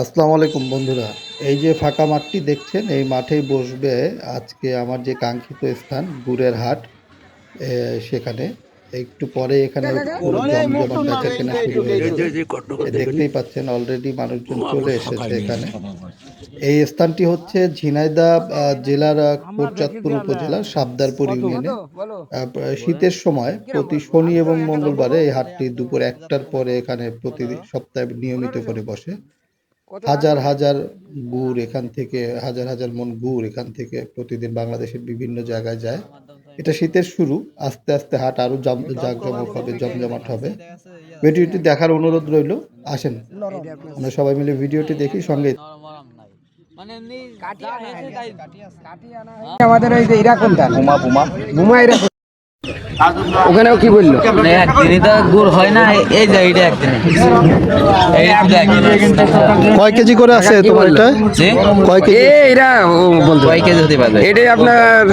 আসসালামু আলাইকুম বন্ধুরা। এই যে ফাঁকা মাঠটি দেখছেন এই মাঠেই বসবে আজকে আমার যে কাঙ্ক্ষিত স্থান গুড়ের হাট সেখানে। একটু পরে এখানে দেখতেই পাচ্ছেন অলরেডি মানুষজন চলে এসেছে এখানে। এই স্থানটি হচ্ছে ঝিনাইদা জেলার কোটচাঁদপুর উপজেলার সাবদারপুর ইউনিয়নে। শীতের সময় প্রতি শনি এবং মঙ্গলবারে এই হাটটি দুপুর একটার পরে এখানে প্রতি সপ্তাহে নিয়মিত করে বসে। হাজার হাজার গুড় এখান থেকে হাজার হাজার মন গুড় এখান থেকে প্রতিদিন বাংলাদেশের বিভিন্ন জায়গায় যায়। এটা শীতের শুরু আস্তে আস্তে হাট আরও জাম- জাঁকজমক হবে জমজমাট হবে। ভিডিওটি দেখার অনুরোধ রইল আসেন। আমরা সবাই মিলে ভিডিওটি দেখি সঙ্গে মানে এমনি যা হয়েছে তাই আমাদের ওই যে এরা কোনটা বুমা বুমা। বুমা এরা কোন- ওখানেও কি বলল? মানে একদিনই তো গুড় হয় না এই- যে এইটা একদিনে। কয় কেজি করে আছে তোমার এটা? কয় কেজি? বলতো কয় কেজি হতে পারবে এটাই আপনার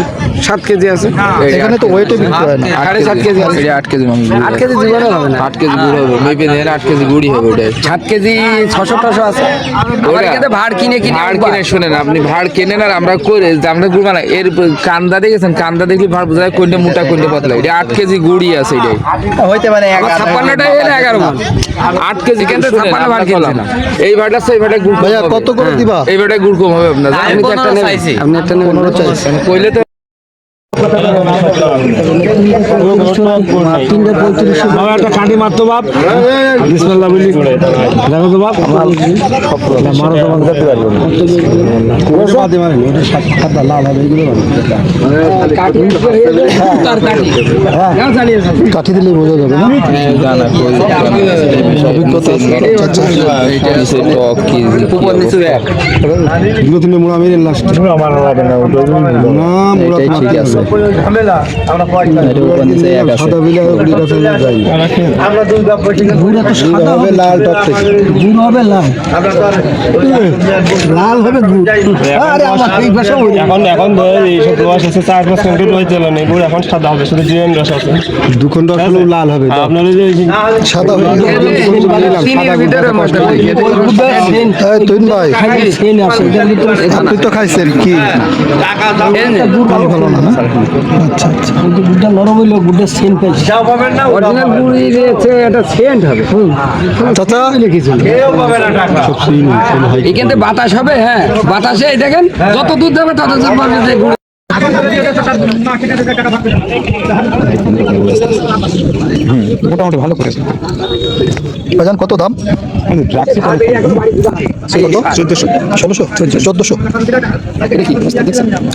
সাত কেজি আছে। এখানে তো ওয়েটে বিক্রি হয় না। সাড়ে সাত কেজি আছে। আট কেজি আট কেজি জীবনও হবে না। আট কেজি গুড় হবে। মেপে আট কেজি গুড়ি হবে ওটাই। সাত কেজি ছশো টশো আছে। আমার ভাড় কিনে কিনে ভাড় কিনে শুনেন আপনি ভাড় কেনেন আর আমরা করে আমরা গুড় বানাই। এর কান্দা দেখেছেন? কান্দা দেখলে ভাড় বোঝা যায় কোনটা মোটা কোনটা এটা আট কেজি গুড়ি আছে এটাই হইতে পারে ছাপ্পান্নটা এলে এগারো। আট কেজি কেন ছাপ্পান্ন ভাড় আমরা কিনছে বললাম। না। এই ভাড়টা গুড় কত করে দিবা এই গুড় কম হবে আপনার আমি আপনি একটা? আপনি একটা নেবেন? কইলে তো একটা কাঁটি মারতো বাপ বিসমিল্লাহ বলি দেখো তো বাপ মারো পারব না কাঠি দিলে বোঝা যাবে না জানা কই অভিজ্ঞতা আছে তো? আচ্ছা, আচ্ছা। আমার না গুড় সাদা হবে লাল টক থেকে গুড় হবে লাল লাল হবে গুড় আরে আমার এই ভাষা এখন এখন ধরে এইসব রস আছে চার পাঁচ মিনিট হয়েছে না গুড় এখন সাদা হবে শুধু জিএন রস আছে দুখন রস হলেও লাল হবে আপনার ওই সাদা হয়ে ভিতরে তুই ভাই আপনি তো খাইছেন কি ভালো ভালো না আচ্ছা আচ্ছা। অরিজিনাল গুড়ি দিয়েছে এটা সেন্ট হবে। চাচা? বাতাস হবে হ্যাঁ। বাতাসে এই দেখেন যত দূর যাবে তত দূর পাবে যে মোটামুটি ভালো করেছে। ভাইজান কত দাম? চোদ্দশো। ষোলোশো? চোদ্দশো।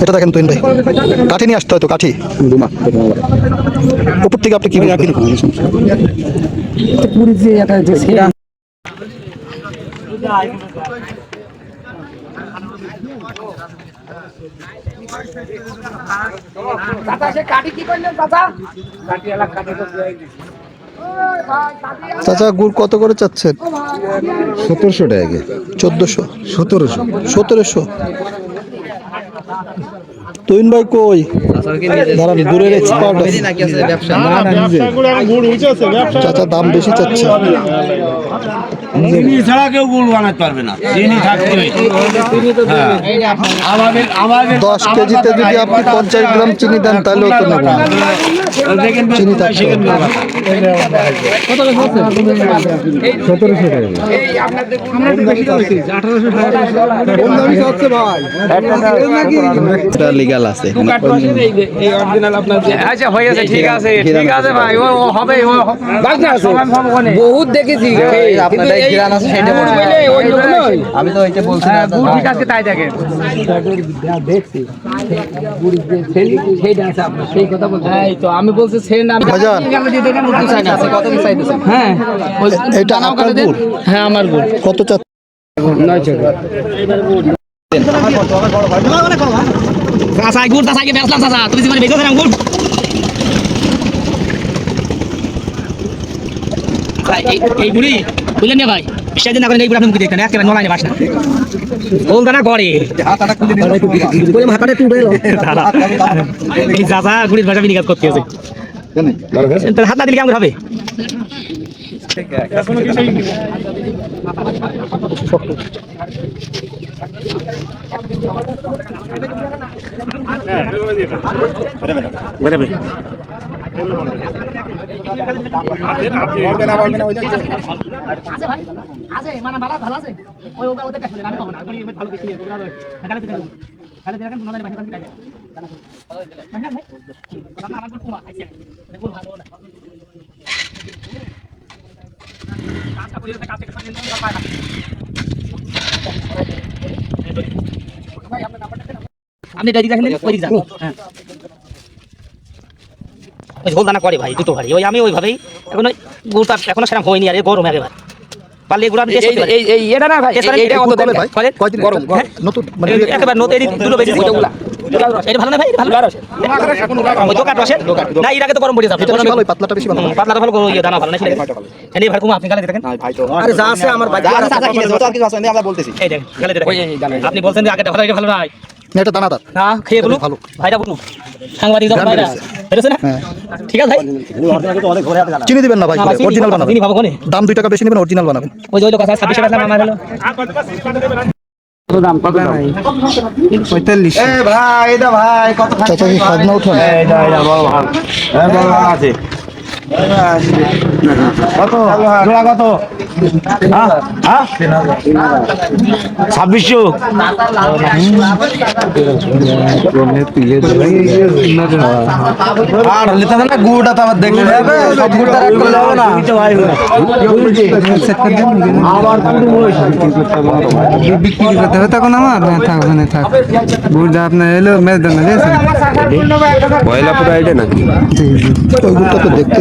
এটা দেখেন তুইন ভাই। কাঠি নিয়ে আসতে হয়তো কাঠি? উপর থেকে আপনি কি চাচা গুড় কত করে চাচ্ছেন? সতেরোশো টাকা চোদ্দশো। সতেরোশো। সতেরোশো। তুইন ভাই কই? দাঁড়ান গুড়ের এক্সপার্ট চাচা দাম বেশি চাচ্ছে চিনি ছাড়া কেউ গুড় বানাতে পারবে না। চিনি থাকতে হ্যাঁ। আমাদের আমাদের দশ কেজিতে যদি আপনি পঞ্চাশ গ্রাম চিনি দেন তাহলেও তো নেবেন চিনি থাকতে হবে। লিগাল আছে। আচ্ছা হয়ে গেছে ঠিক আছে ঠিক আছে ভাই ও ও হবে ও বাকি আছে? বহুত দেখেছি। আছে সেটা আমি তো বলছি না গুড় ঠিক আছে তাই দেখেন দেখছি সেই কথা বলছি তো আমি বলছি সেন আমি দেখেন উঠতে চাই না কত কি হ্যাঁ এটা আপনার গুড়? হ্যাঁ আমার গুড় কত চাচা গুড় চাচাকে বেচলাম চাচা তুমি জীবনে বেচে গুড় ভাই, এই- এই গুড়ি বুঝলেন না ভাই? বিশ্বাস না করেন এই আপনি মুখে দেখতেন একেবারে নলাইনে বাস না। ওল দানা করে চাচা গুড়ির ভাষা বিনিকাজ করতে আছে। তাহলে হাত না দিলে কেমন হবে? আছে ভাই আছে মানে ভালো ভালো আছে। ওই ওটা ওদের কাছে আমি পাবো না। আমি ভালো কিছু নিয়ে ওরা এখানে থেকে খালি দেখেন বাইরে থেকে কাটে মানে ভাই কথা আমার খুব আছে দেখুন ভালো না কাজ করে কাজ থেকে সামনে নিয়ে পায় না আপনি ডাইরেক্ট দেখেন ওই দিক যান। হ্যাঁ। ওই ঝোল দানা করে ভাই দুটো ভাই। ওই আমি ওইভাবেই এখন ওই গুড়টা এখনও সেরকম হয়নি আর গরম একেবারে। পারলে এগুলো আপনি টেস্ট করতে এই এই এটা না ভাই টেস্ট কত দেন ভাই? কয়দিন গরম হ্যাঁ, নতুন মানে একেবারে নতুন। এই দুটো বেশি ওইগুলা এটা ভালো না ভাই? এটা ভালো? ওই দোকান রসে না এর আগে তো গরম পড়ে যাবে। এটা ভালো পাতলাটা বেশি ভালো। পাতলাটা ভালো ইয়ে দানা ভালো না সেটা? এনে ভাই কুমা আপনি গালে দেখেন আরে যা আছে আমার বাড়ি এই দেখেন গালে ওই এই দানা। দেখেন আপনি বলছেন যে আগেটা ভালো এটা ভালো নাই না, এটা দানাদার। না খেয়ে বলুন ভালো। ভাইটা বলুন সাংবাদিক যখন ভাইরা বেরোছে না? হ্যাঁ। ঠিক আছে ভাই। চিনি দিবেন না ভাই অরিজিনাল বানাবেন চিনি ভাবো কোনে? দাম দুই টাকা বেশি নেবেন অরিজিনাল বানাবেন। ওই যে ওই লোক আছে ছাব্বিশে টাকা আমার হলো। পঁয়তাল্লিশ। ভাই এটা ভাই কত চাচা কত? জোড়া কত? হ্যাঁ? হ্যাঁ? ছাব্বিশশো? আর হলে না গুড়টা তো আবার দেখলে যাবে সব গুড়টা রাখ করলে না। বিক্রি করতে হবে তখন আমার? থাক ওখানে থাক। বুঝা আপনার এলো মেজ দেন পয়লা পুরো আইডে নাকি? ওই গুড়টা তো দেখতে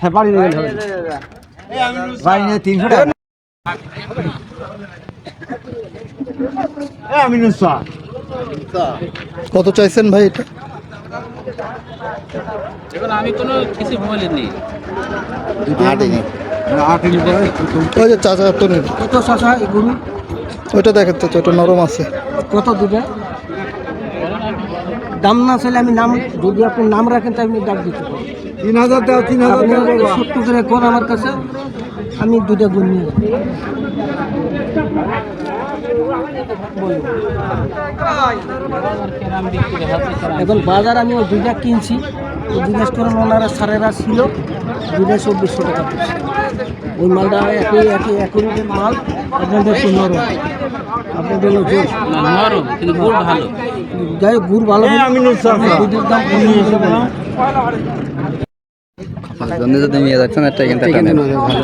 হ্যাঁ বাড়ি নিয়ে গেলে বাড়ি নিয়ে তিনশো টাকা। কত চাইছেন ভাই এটা? ওই যে চাচা তো নেই কত গরু? ওইটা দেখেন চাচা ওটা নরম আছে। কত দুটা দাম না চাইলে আমি নাম যদি আপনি নাম রাখেন তাই আমি ডাক দিতে পারি তিন হাজার দাও তিন হাজার সত্তর করে কোন আমার কাছে আমি দুটা গুণ নিয়ে। এখন বাজার আমি ওই দুইটা কিনছি। ওই জিজ্ঞেস করেন ওনারা সারেরা ছিল দুইটা চব্বিশশো টাকা ওই মালটা একই একই একই রকম মাল আপনাদের একটু নরম। আপনাদের নরম কিন্তু গুড় ভালো। যাই হোক, গুড় ভালো। আমি দুধের দাম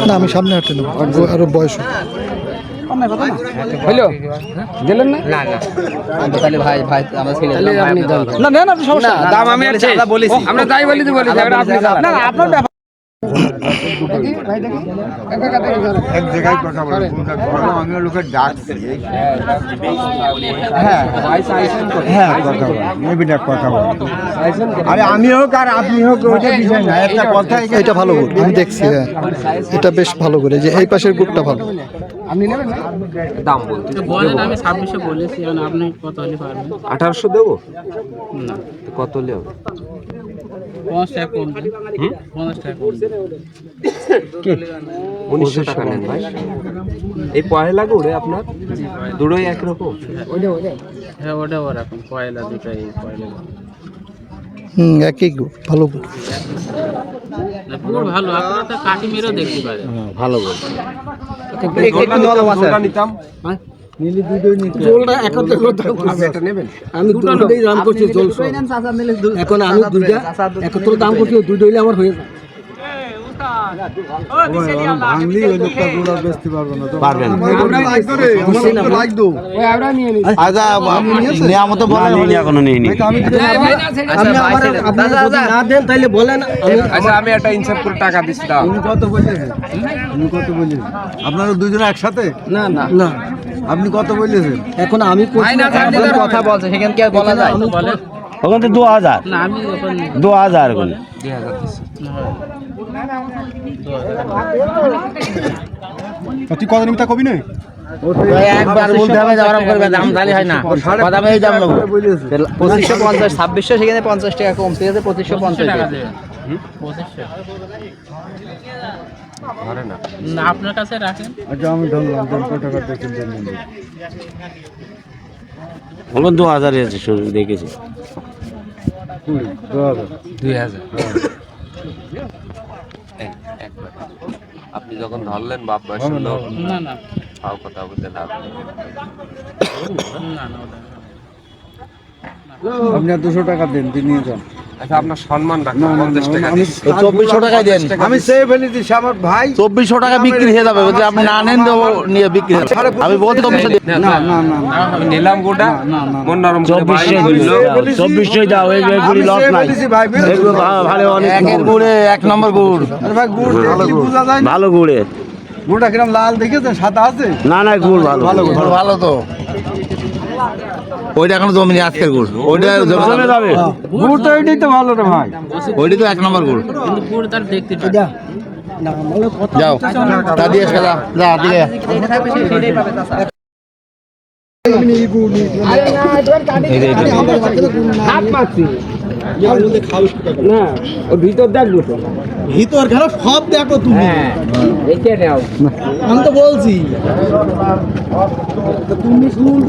না আমি সামনে হাঁটে নেব। আর- দিলেন না। না? নেন আপনি সমস্যা দাম আমি আর আমরা তাই বলি তো বলি এটা আপনি চালান। না না আপনার ব্যাপার হ্যাঁ। কথা বল নেবিটা কথা বল। আরে আমি হোক আর আপনি হোক ওইটা বিষয় না একটা কথা এটা ভালো আমি দেখছি হ্যাঁ। এটা বেশ ভালো করে যে এই পাশের গুড়টা ভালো। দাম বলতে বলেন আমি ছাব্বিশে বলেছি এখন আপনি কত হলে পারবেন? আঠারোশো দেবো? তো কত হলে হবে? পঞ্চাশ টাকা কম দেন। পঞ্চাশ টাকা কম দেন। উনিশশো টাকা নেন ভাই। এই পয়লা গুড়ে আপনার দুটোই একরকম? হ্যাঁ ওটা ওরকম পয়লা দুটাই পয়লা হুম একই গুড় ভালো ভালো আপনারা তো কাটি মেরেও দেখতে পারেন। নিতাম। জলটা একত্রে করে আমি দুটোই দাম করছি। এখন আমি দুইটা একত্র দাম করছি দুইটা হইলে আমার হয়ে যায় ভাঙলি ওই লোকটা গুড়া বেচতে পারবে না। পারবেন আচ্ছা নিয়ামত বলে এখনও নেইনি আমি আপনি আমার আপনি যদি না। দেন তাহলে বলেন আচ্ছা আমি একটা ইনসাফ করে টাকা দিচ্ছি দাও উনি কত বলেছেন? উনি কত বলেছেন আপনারা দুজনে একসাথে না না। না আপনি কত বলেছেন? এখন আমি কথা বলছে সেখানে কি বলা যায়? ওখান তো দু হাজার দু হাজার ওখানে তুই কত নিমিতা কবি না? একবার বলতে হবে যে করবে দাম তাহলে হয় না। কথা এই দাম নেব। পঁচিশশো পঞ্চাশ ছাব্বিশশো সেখানে পঞ্চাশ টাকা পঁচিশশো পঞ্চাশ টাকা। দেবে না আপনার কাছে রাখেন। আচ্ছা আমি ধরলাম দেন টাকা দেখুন দেন দু হাজার দেখেছি। দুই হাজার। আপনি যখন ধরলেন বাপ বয়স না না। কথা বলতে লাভ না না। আপনি আর দুশো টাকা দেন দিয়ে নিয়ে যান আচ্ছা আপনার সম্মান রাখুন পঞ্চাশ টাকা আমি চব্বিশশো টাকায় দেন আমি সে ফেলেছি সে আমার ভাই চব্বিশশো টাকা বিক্রি হয়ে যাবে যদি আপনি না নেন তো নিয়ে বিক্রি হবে আমি বলছি চব্বিশশো না না না না আমি নিলাম গোটা মন নরম করে ভাই চব্বিশশো বলল। চব্বিশশোই দাও এই এই গুড়ি লস নাই ফেলেছি ভাই এগুলো ভা- ভালো অনেক একের গুড়। গুড়ে এক নম্বর গুড় আরে ভাই গুড় দেখলে বোঝা যায় না ভালো গুড়ে গুড়টা কিরম লাল দেখেছেন সাদা আছে না না গুড় ভালো ভালো গুড় ভালো তো ওইটা এখনও জমিনি আজকের গুড়। ওইটা জমি যাবে। গুড় তো এইটাই তো ভালো রে ভাই। ওইটা তো এক নম্বর গুড়। কিন্তু গুড় তার দেখতে যাও। তা দিয়ে যা যা দিয়ে না ও ভিতর দেখব তো ভিতর খারাপ সব দেখো তুমি আমি তো বলছি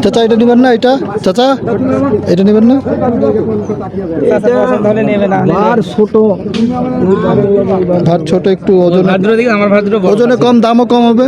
চাচা এটা নেবেন না এটা? চাচা এটা নেবেন না? ছোট। ছোট একটু ওজন ওজনে কম দামও কম হবে।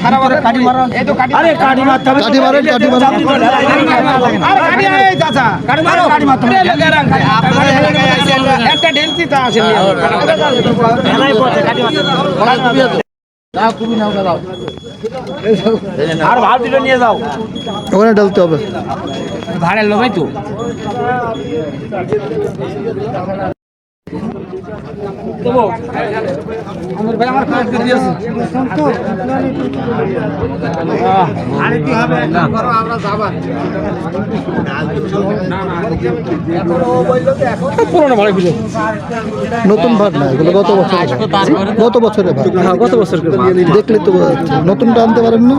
সারা বছর কাটি মারান। এই তো কাটি আরে কাটি মারতে হবে কাঠি মারেন কাঠি মারেন। আরে কাটি এই চাচা কাটি মারো কাটি মারতে হবে। একটা ডেন্সি তা আসেন আর ভাত দুটো নিয়ে যাও। ওখানে ডালতে হবে। ভাড়ের লোভাই তো। নতুন ভাত না এগুলো গত বছর গত বছরের ভাত গত বছর দেখলে তো নতুনটা আনতে পারেন না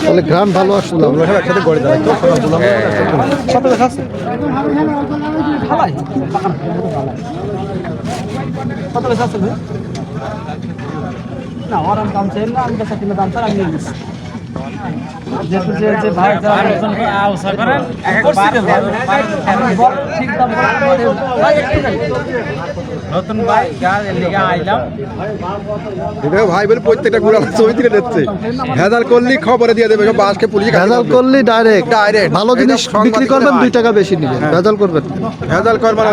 তাহলে গ্রাম ভালো আসলো একসাথে গড়ে না ওরাম দাম চাই না আমি বেচা কিনা দাম তার আমি নতুন ভাই আইলাম। ভাই বলে প্রত্যেকটা গুড়া ছবি থেকে নিচ্ছে। ভেজাল করলি খবরে দিয়ে দেবে বাসকে পুলিশ ভেজাল করলে ডাইরেক্ট Direct। ভালো জিনিস বিক্রি করবেন দুই টাকা বেশি নেবেন। ভেজাল করবেন। ভেজাল করবে না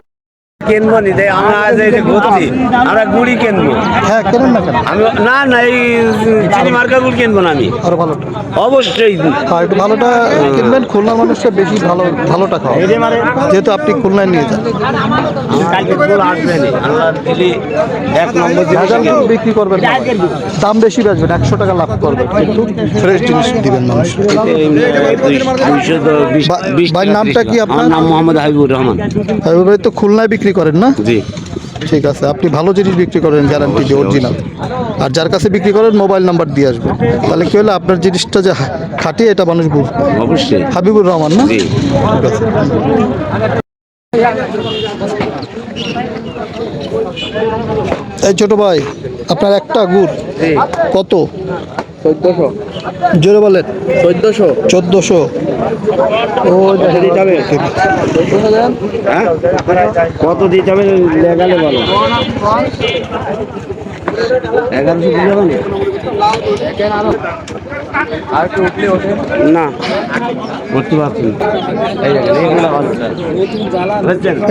কিনবো নি? আমরা আজ এই যে ঘুরছি আমরা গুড়ি কিনবো। হ্যাঁ কেনেন না কেন? আমি না না এই চিনি মার্কা গুড় কিনবো না আমি। আরও ভালোটা অবশ্যই। হ্যাঁ একটু ভালোটা কিনবেন খুলনার মানুষরা বেশি ভালো ভালোটা খাওয়া। যেহেতু আপনি খুলনায় নিয়ে যান। বিক্রি করবেন না। দাম বেশি বেচবেন একশো টাকা লাভ করবেন। কিন্তু ফ্রেশ জিনিস দিবেন মানুষ। ভাই, নামটা কি আপনার? আমার নাম মোহাম্মদ হাবিবুর রহমান। ভাই তো খুলনায় বিক্রি করেন না? জি। ঠিক আছে আপনি ভালো জিনিস বিক্রি করেন গ্যারান্টি যে অরিজিনাল আর যার কাছে বিক্রি করেন মোবাইল নাম্বার দিয়ে আসবেন তাহলে কি হলো আপনার জিনিসটা যে খাঁটি এটা মানুষ বুঝবে অবশ্যই। হাবিবুর রহমান না? ঠিক আছে। এই ছোট ভাই আপনার একটা গুড় কত? চোদ্দশো। জোরে বলেন। চোদ্দশো। চোদ্দশো। ও যাবে। হ্যাঁ? কত দিতে হবে লেগালে বলো। এগারোশো হবে না? করতে পারছি?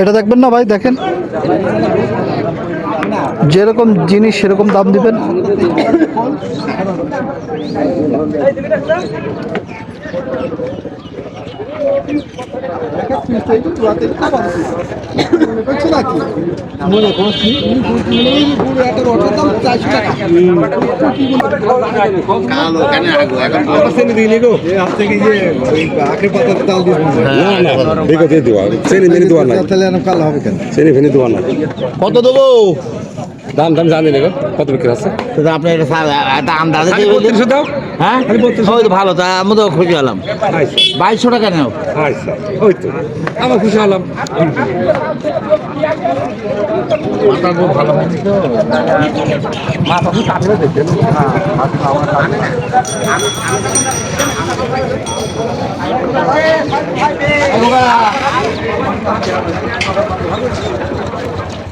এটা দেখবেন না ভাই দেখেন। যেরকম জিনিস সেরকম দাম দিবেন? কত দেবো? দাম দাম জানি না কত বিক্রি আছে আপনি এটা দাম দাদা বত্রিশশো দাও। হ্যাঁ? ওই তো ভালো তা আমি তো খুশি হলাম। বাইশশো টাকা নেও। আচ্ছা ওই তো। আমার খুশি হলাম।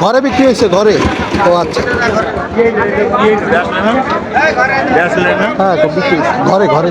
ঘরে বিক্রি হয়েছে ঘরে। ও আচ্ছা। হ্যাঁ বিক্রি হয়েছে। ঘরে।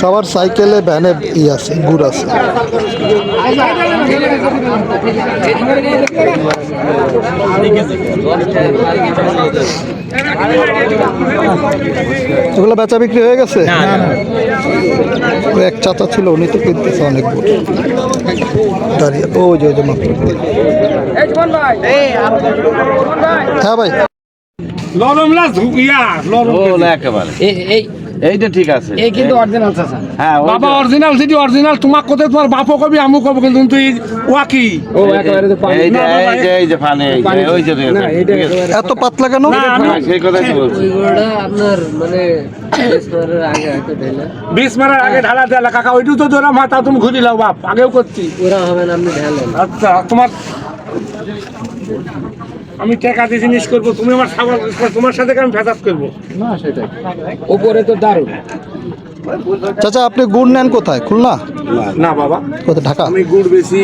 সবার সাইকেলে ভ্যানে ই আছে গুড় আছে। এগুলো বেচা বিক্রি হয়ে গেছে? এক চাচা ছিল উনি তো কিনতেছে অনেক গুড়। দাঁড়িয়ে ও যে ওই যে মাত্র হ্যাঁ ভাই। লরম লাস ইয়া লরম একেবারে। এই এই এইটা ঠিক আছে। এই কিন্তু অরিজিনাল চাচা। হ্যাঁ বাবা অরিজিনাল যদি অরিজিনাল তোমার কোথায় তোমার বাপও কবি আমু কব কিন্তু তুই ওয়াকি। ও একেবারে তো পানি। এই যে এই যে এই যে ফানে এই যে ওই যে না এটা এত পাতলা কেন? হ্যাঁ, সেই কথাই তো বলছি। ওইগুলোটা আপনার মানে বিশ মারার আগে ঢালা দেলা কাকা ওইটু তো তোরা মাথা তুমি ঘুরি লাও বাপ আগেও করছি। ওরা হবে না আপনি ঢেলেন। আচ্ছা তোমার আমি টাকা দিয়ে জিনিস করব তুমি আমার সাবান তোমার সাথে আমি ভেজাত করব। উপরে তো দারুণ। চাচা আপনি গুড় নেন কোথায়? খুলনা? না বাবা। কোথায় ঢাকা? আমি গুড় বেশি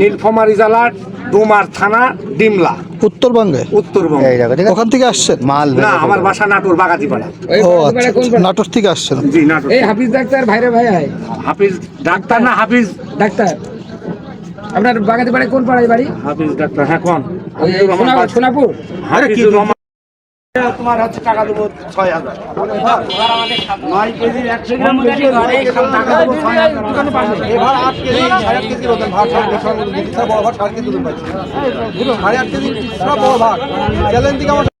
নীলফামারি জেলার ডোমার থানা ডিমলা। উত্তরবঙ্গে? উত্তরবঙ্গ। ওখান থেকে আসছেন? মাল না আমার বাসা নাটোর বাগাতিপাড়া। ও আচ্ছা নাটোর থেকে আসছেন? জি নাটোর এই হাফিজ ডাক্তার ভাইরে ভাই আয়। হাফিজ ডাক্তার না হাফিজ? ডাক্তার। আপনার বাগাতে পাড়ায় কোন পাড়ায় বাড়ি? হাফিজ ডাক্তার হ্যাঁ কোন? তোমার হচ্ছে টাকা দেবো ছয় হাজার। নয় কেজি একশো গ্রাম টাকা দেবো ছয় হাজার এবার আট কেজি সাড়ে আট কেজির ওজন ভাত সাড়ে সাড়ে বড় ভাত সাড়ে কেজি ওজন সাড়ে আট কেজি বড় ভাত। চ্যালেঞ্জ দিকে আমার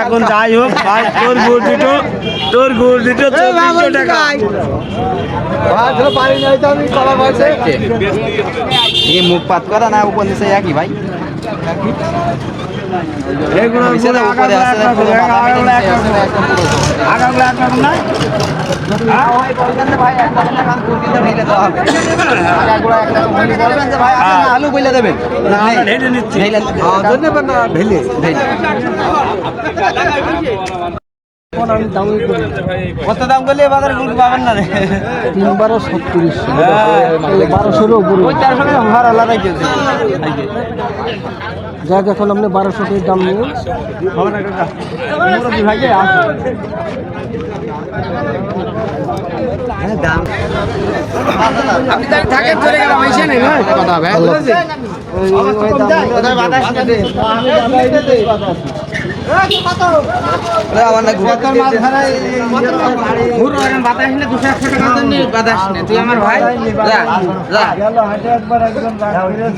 এখন যাই হোক ভাই তোর গুড় দুটো তোর গুড় দুটো চব্বিশশো টাকা। মুখ পাত করা না উপর একই ভাই? আলু বইলে দেবেন। ঢেলে নিচ্ছি। ঢেলে ধন্যবাদ না ঢেলে। কত দাম করলে বাজারে গুড় পাবেন না তিন বারো সত্তরিশ বারোশোর উপরে। চারশো যাক এখন আপনি বারোশো টাকা দাম নিয়ে। আপনি তাহলে থাকেন চলে গেলাম এসে নেই। কথা হবে কোথায় বাতাস না দে আমার না ঘুর বাতাস নে দুশো একশো টাকা জন্য তুই আমার ভাই যা যা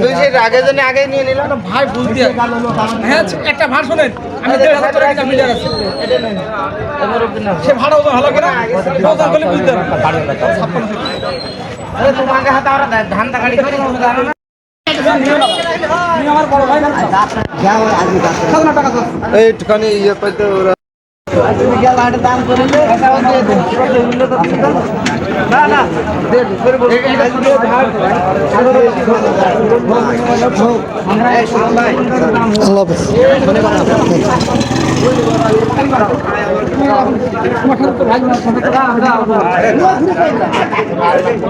তুই সেই আগে জন্য আগে নিয়ে নিলাম ভাই বুঝতে হ্যাঁ একটা শোনেন আমি সে ভাড়া ভালো করে বুঝতে পারবেন তোমাকে হাতে আমরা ধান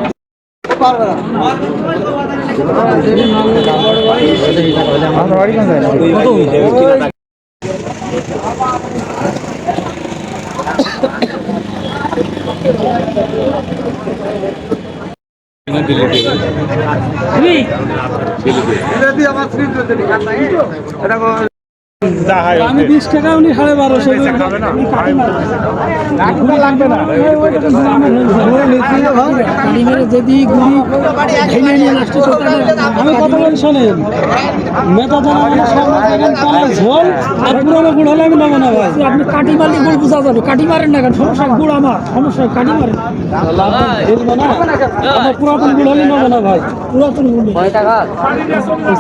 গাড়ি জানো না। আমার বড় ভাই না এইটুখানি ইয়ে পাইতে ওরা দাম আমি বিশ টাকা উনি সাড়ে বারোশো যদি নিয়ে নষ্ট করতে আমি কথা বলি শোনেন। নেতা যারা মানে সব দেখেন ঝোল আর পুরোনো গুড় হলে আমি নেব না ভাই। আপনি কাটি মারলে গুড় বুঝা যাবে। কাটি মারেন না কেন? সমস্যা গুড় আমার। সমস্যা কাটি মারেন। আমার পুরাতন গুড় হলে নেব না ভাই। পুরাতন গুড়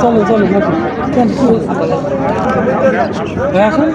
চলো চলো চলো। এখন?